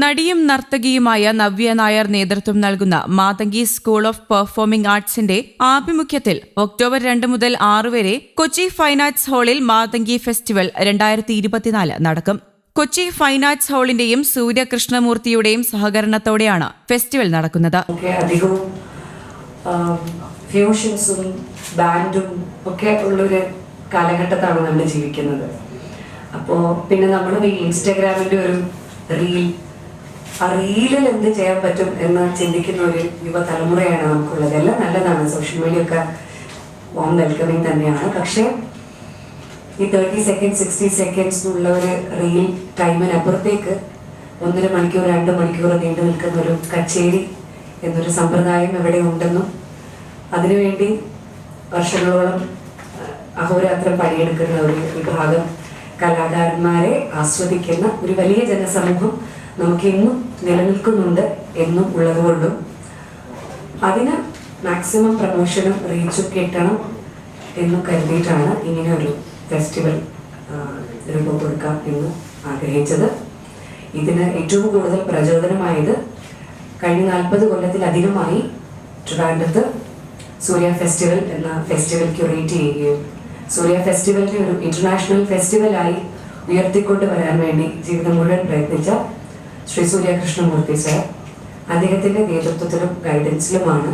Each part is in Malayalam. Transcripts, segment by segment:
നടിയും നർത്തകിയുമായ നവ്യ നായർ നേതൃത്വം നൽകുന്ന മാതങ്കി സ്കൂൾ ഓഫ് പെർഫോമിംഗ് ആർട്സിന്റെ ആഭിമുഖ്യത്തിൽ ഒക്ടോബർ രണ്ട് മുതൽ ആറ് വരെ കൊച്ചി ഫൈൻ ആർട്സ് ഹാളിൽ മാതങ്കി ഫെസ്റ്റിവൽ രണ്ടായിരത്തി ഇരുപത്തിനാല് നടക്കും. കൊച്ചി ഫൈൻ ആർട്സ് ഹാളിന്റെയും സൂര്യകൃഷ്ണമൂർത്തിയുടെയും സഹകരണത്തോടെയാണ് ഫെസ്റ്റിവൽ നടക്കുന്നത്. ഫ്യൂഷൻസും കാലഘട്ടത്താണ് നമ്മൾ ജീവിക്കുന്നത്. അപ്പോൾ പിന്നെ നമ്മൾ ഈ ഇൻസ്റ്റാഗ്രാമിന്റെ ഒരു റീൽ ആ എന്ത് ചെയ്യാൻ പറ്റും എന്ന് ചിന്തിക്കുന്ന ഒരു യുവതലമുറയാണ് നമുക്കുള്ളത്. എല്ലാം നല്ലതാണ്. സോഷ്യൽ മീഡിയ ഒക്കെ വാം വെൽക്കമിങ് തന്നെയാണ്. പക്ഷേ ഈ തേർട്ടി സെക്കൻഡ് സിക്സ്റ്റി സെക്കൻഡ്സ് ഉള്ള ഒരു റീൽ ടൈമിനപ്പുറത്തേക്ക് ഒന്നര മണിക്കൂർ രണ്ട് മണിക്കൂർ നീണ്ടു നിൽക്കുന്ന ഒരു കച്ചേരി എന്നൊരു സമ്പ്രദായം ഇവിടെ ഉണ്ടെന്നും അതിനുവേണ്ടി വർഷങ്ങളോളം അഹ്, അഹോരാത്രം പണിയെടുക്കുന്ന ഒരു വിഭാഗം കലാകാരന്മാരെ ആസ്വദിക്കുന്ന ഒരു വലിയ ജനസമൂഹം നമുക്ക് ഇന്നും നിലനിൽക്കുന്നുണ്ട് എന്നും ഉള്ളതുകൊണ്ടും. അതിന് മാക്സിമം പ്രമോഷനും റീച്ചും കിട്ടണം എന്നും കരുതിയിട്ടാണ് ഇങ്ങനെ ഒരു ഫെസ്റ്റിവൽ രൂപം കൊടുക്കാം എന്ന് ആഗ്രഹിച്ചത്. ഇതിന് ഏറ്റവും കൂടുതൽ പ്രചോദനമായത് കഴിഞ്ഞ നാൽപ്പത് കൊല്ലത്തിലധികമായി ട്രിവാൻഡ്രത്ത് സൂര്യ ഫെസ്റ്റിവൽ എന്ന ഫെസ്റ്റിവൽ ക്യൂറേറ്റ് ചെയ്യുകയും സൂര്യ ഫെസ്റ്റിവലിനെ ഒരു ഇന്റർനാഷണൽ ഫെസ്റ്റിവലായി ഉയർത്തിക്കൊണ്ട് വരാൻ വേണ്ടി ജീവിതം മുഴുവൻ പ്രയത്നിച്ച ശ്രീ സൂര്യകൃഷ്ണമൂർത്തി സർ. അദ്ദേഹത്തിന്റെ നേതൃത്വത്തിലും ഗൈഡൻസിലുമാണ്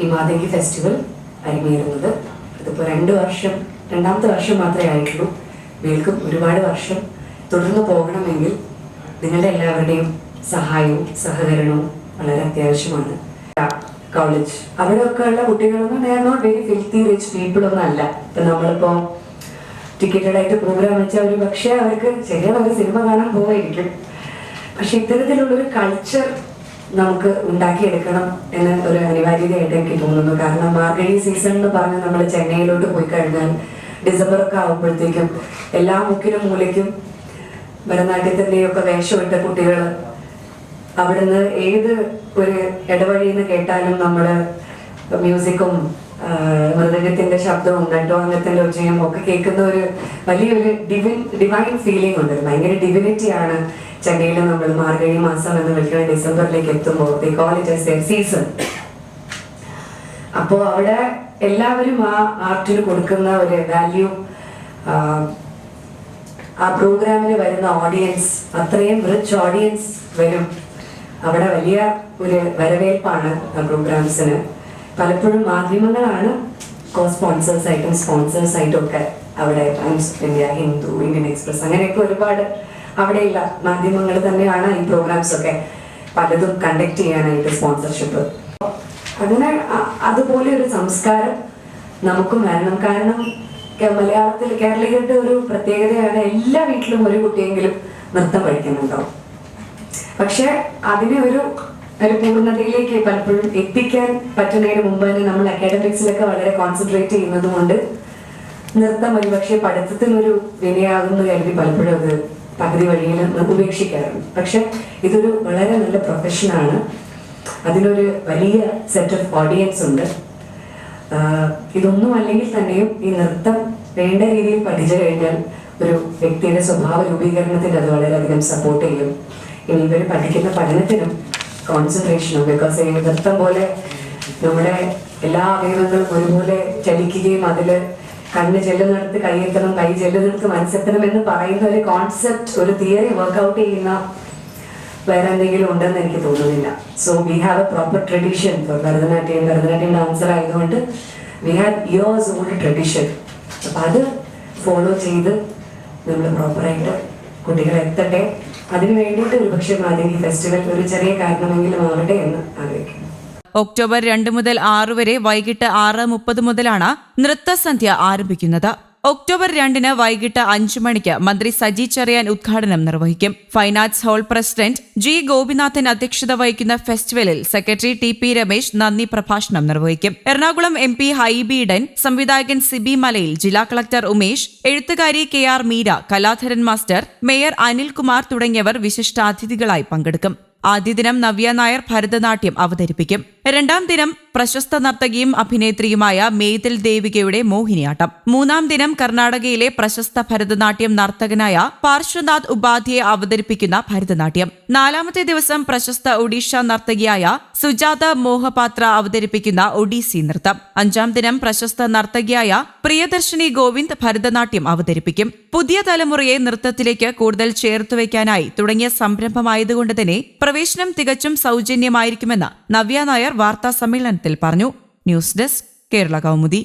ഈ മാതങ്കി ഫെസ്റ്റിവൽ അരങ്ങേറുന്നത്. അതിപ്പോൾ രണ്ട് വർഷം രണ്ടാമത്തെ വർഷം മാത്രമേ ആയിട്ടുള്ളൂ. വീൾക്കും ഒരുപാട് വർഷം തുടർന്ന് പോകണമെങ്കിൽ നിങ്ങളുടെ എല്ലാവരുടെയും സഹായവും സഹകരണവും വളരെ അത്യാവശ്യമാണ്. കോളേജ് അവിടെയൊക്കെ ഉള്ള കുട്ടികളൊന്നും ദേ വെരി ഫിൽത്തി റിച്ച് പീപ്പിൾ ഒന്നും അല്ല. ഇപ്പം നമ്മളിപ്പോൾ ടിക്കറ്റഡ് ആയിട്ട് പ്രോഗ്രാം വെച്ചാൽ ഒരു പക്ഷേ അവർക്ക് അവർ സിനിമ കാണാൻ പോവായിരിക്കും. പക്ഷെ ഇത്തരത്തിലുള്ളൊരു കൾച്ചർ നമുക്ക് ഉണ്ടാക്കിയെടുക്കണം എന്ന ഒരു അനിവാര്യതയായിട്ട് എനിക്ക് തോന്നുന്നു. കാരണം മാർഗഴി സീസൺ എന്ന് പറഞ്ഞ് നമ്മൾ ചെന്നൈയിലോട്ട് പോയി കഴിഞ്ഞാൽ ഡിസംബർ ഒക്കെ ആകുമ്പോഴത്തേക്കും എല്ലാ മുക്കിലും മൂലയ്ക്കും ഭരതനാട്യത്തിന്റെയൊക്കെ വേഷമിട്ട കുട്ടികൾ അവിടുന്ന് ഏത് ഒരു ഇടവഴിയെന്ന് കേട്ടാലും നമ്മൾ മ്യൂസിക്കും മൃദംഗത്തിന്റെ ശബ്ദവും നട്ടോങ്ങത്തിന്റെ ഒച്ചയും ഒക്കെ കേൾക്കുന്ന ഒരു വലിയൊരു ഡിവിൻ ഡിവൈൻ ഫീലിംഗ് ഉണ്ട്. ഭയങ്കര ഡിവിനിറ്റിയാണ് ചെന്നൈയിൽ നമ്മൾ മാർഗഴി മാസം എന്ന് വിളിക്കുന്ന ഡിസംബറിലേക്ക് എത്തുമ്പോൾ ദേ കോൾ ഇറ്റ് സീസൺ അപ്പോൾ അവിടെ എല്ലാവരും ആ ആർട്ടിന് കൊടുക്കുന്ന ഒരു വാല്യൂ ആ പ്രോഗ്രാമിന് വരുന്ന ഓഡിയൻസ് അത്രയും റിച്ച് ഓഡിയൻസ് വരും. അവിടെ വലിയ ഒരു വരവേൽപ്പാണ് ആ പ്രോഗ്രാംസിന് പലപ്പോഴും മാധ്യമങ്ങളാണ് കോ സ്പോൺസേഴ്സ് ആയിട്ടും സ്പോൺസേഴ്സ് ആയിട്ടും ഒക്കെ അവിടെ Times of India Hindu Indian Express അങ്ങനെയൊക്കെ ഒരുപാട് അവിടെയുള്ള മാധ്യമങ്ങൾ തന്നെയാണ് ഈ പ്രോഗ്രാംസ് ഒക്കെ പലതും കണ്ടക്ട് ചെയ്യാനായിട്ട് സ്പോൺസർഷിപ്പ് അങ്ങനെ അതുപോലെ ഒരു സംസ്കാരം നമുക്കും വരണം. കാരണം മലയാളത്തിൽ കേരളീയരുടെ ഒരു പ്രത്യേകതയാണ് എല്ലാ വീട്ടിലും ഒരു കുട്ടിയെങ്കിലും നൃത്തം പഠിക്കുന്നുണ്ടോ? പക്ഷെ അതിനെ ഒരു ഒരു പൂർണതയിലേക്ക് പലപ്പോഴും എത്തിക്കാൻ പറ്റുന്നതിന് മുമ്പ് തന്നെ നമ്മൾ അക്കാഡമിക്സിലൊക്കെ വളരെ കോൺസെൻട്രേറ്റ് ചെയ്യുന്നത് കൊണ്ട് നൃത്തം ഒരുപക്ഷെ പക്ഷേ ഒരു വിനയാകുന്നു കരുതി പലപ്പോഴും അത് പകുതി വഴിയിൽ ഉപേക്ഷിക്കാറുണ്ട്. പക്ഷെ ഇതൊരു വളരെ നല്ല പ്രൊഫഷനാണ് അതിനൊരു വലിയ സെറ്റ് ഓഫ് ഓഡിയൻസ് ഉണ്ട്. ഇതൊന്നും അല്ലെങ്കിൽ തന്നെയും ഈ നൃത്തം വേണ്ട രീതിയിൽ പഠിച്ചു കഴിഞ്ഞാൽ ഒരു വ്യക്തിയുടെ സ്വഭാവ രൂപീകരണത്തിന് അത് വളരെയധികം സപ്പോർട്ട് ചെയ്യും. ഇനി ഇവർ പഠിക്കുന്ന പഠനത്തിനും കോൺസെൻട്രേഷനും ബിക്കോസ് ഈ നൃത്തം പോലെ നമ്മുടെ എല്ലാ അവയവങ്ങളും ഒരുപോലെ ചലിക്കുകയും അതിൽ കണ്ണ് ചെല്ലുന്നിടത്ത് കൈയെത്തണം കൈ ചെല്ലുന്നിടത്ത് മനസ്സെത്തണം എന്ന് പറയുന്ന ഒരു കോൺസെപ്റ്റ് ഒരു തിയറി വർക്ക്ഔട്ട് ചെയ്യുന്ന വേറെ എന്തെങ്കിലും ഉണ്ടെന്ന് എനിക്ക് തോന്നുന്നില്ല. So we have a proper tradition for Bharatanatyam. Bharatanatyam dancer ആയതുകൊണ്ട് we have years old tradition അപ്പം അത് ഫോളോ ചെയ്ത് നമ്മൾ പ്രോപ്പറായിട്ട് കുട്ടികളെ എത്തട്ടെ. അതിനു വേണ്ടിയിട്ട് ഒരുപക്ഷെ മാതങ്കി ഫെസ്റ്റിവൽ ഒരു ചെറിയ കാരണമെങ്കിലും ആവട്ടെ എന്ന് ആഗ്രഹിക്കുന്നു. ഒക്ടോബർ രണ്ട് മുതൽ ആറ് വരെ വൈകിട്ട് ആറ് മുപ്പത് മുതലാണ് നൃത്തസന്ധ്യ ആരംഭിക്കുന്നത്. ഒക്ടോബർ രണ്ടിന് വൈകിട്ട് അഞ്ചു മണിക്ക് മന്ത്രി സജി ചെറിയാൻ ഉദ്ഘാടനം നിർവഹിക്കും. Fine arts hall president G Gopinathan അധ്യക്ഷത വഹിക്കുന്ന ഫെസ്റ്റിവലിൽ സെക്രട്ടറി ടി പി രമേശ് നന്ദി പ്രഭാഷണം നിർവഹിക്കും. എറണാകുളം എം പി ഹൈബീഡൻ സംവിധായകൻ സിബി മലയിൽ ജില്ലാ കളക്ടർ ഉമേഷ് എഴുത്തുകാരി K R Meera Kaladharan master mayor Anilkumar തുടങ്ങിയവർ വിശിഷ്ടാതിഥികളായി പങ്കെടുക്കും. ആദ്യ ദിനം നവ്യ നായർ ഭരതനാട്യം അവതരിപ്പിക്കും. രണ്ടാം ദിനം പ്രശസ്ത നർത്തകിയും അഭിനേത്രിയുമായ മേതിൽ ദേവികയുടെ മോഹിനിയാട്ടം. മൂന്നാം ദിനം കർണാടകയിലെ പ്രശസ്ത ഭരതനാട്യം നർത്തകനായ പാർശ്വനാഥ് ഉപാധ്യയെ അവതരിപ്പിക്കുന്ന ഭരതനാട്യം. നാലാമത്തെ ദിവസം പ്രശസ്ത ഒഡീഷ നർത്തകിയായ സുജാത മോഹപാത്ര അവതരിപ്പിക്കുന്ന ഒഡീസി നൃത്തം. അഞ്ചാം ദിനം പ്രശസ്ത നർത്തകിയായ പ്രിയദർശിനി ഗോവിന്ദ് ഭരതനാട്യം അവതരിപ്പിക്കും. പുതിയ തലമുറയെ നൃത്തത്തിലേക്ക് കൂടുതൽ ചേർത്തുവയ്ക്കാനായി തുടങ്ങിയ സംരംഭമായതുകൊണ്ട് തന്നെ പ്രവേശനം തികച്ചും സൗജന്യമായിരിക്കുമെന്ന് നവ്യ നായർ വാർത്താ സമ്മേളനത്തിൽ പറഞ്ഞു. News desk Kerala Kaumudi.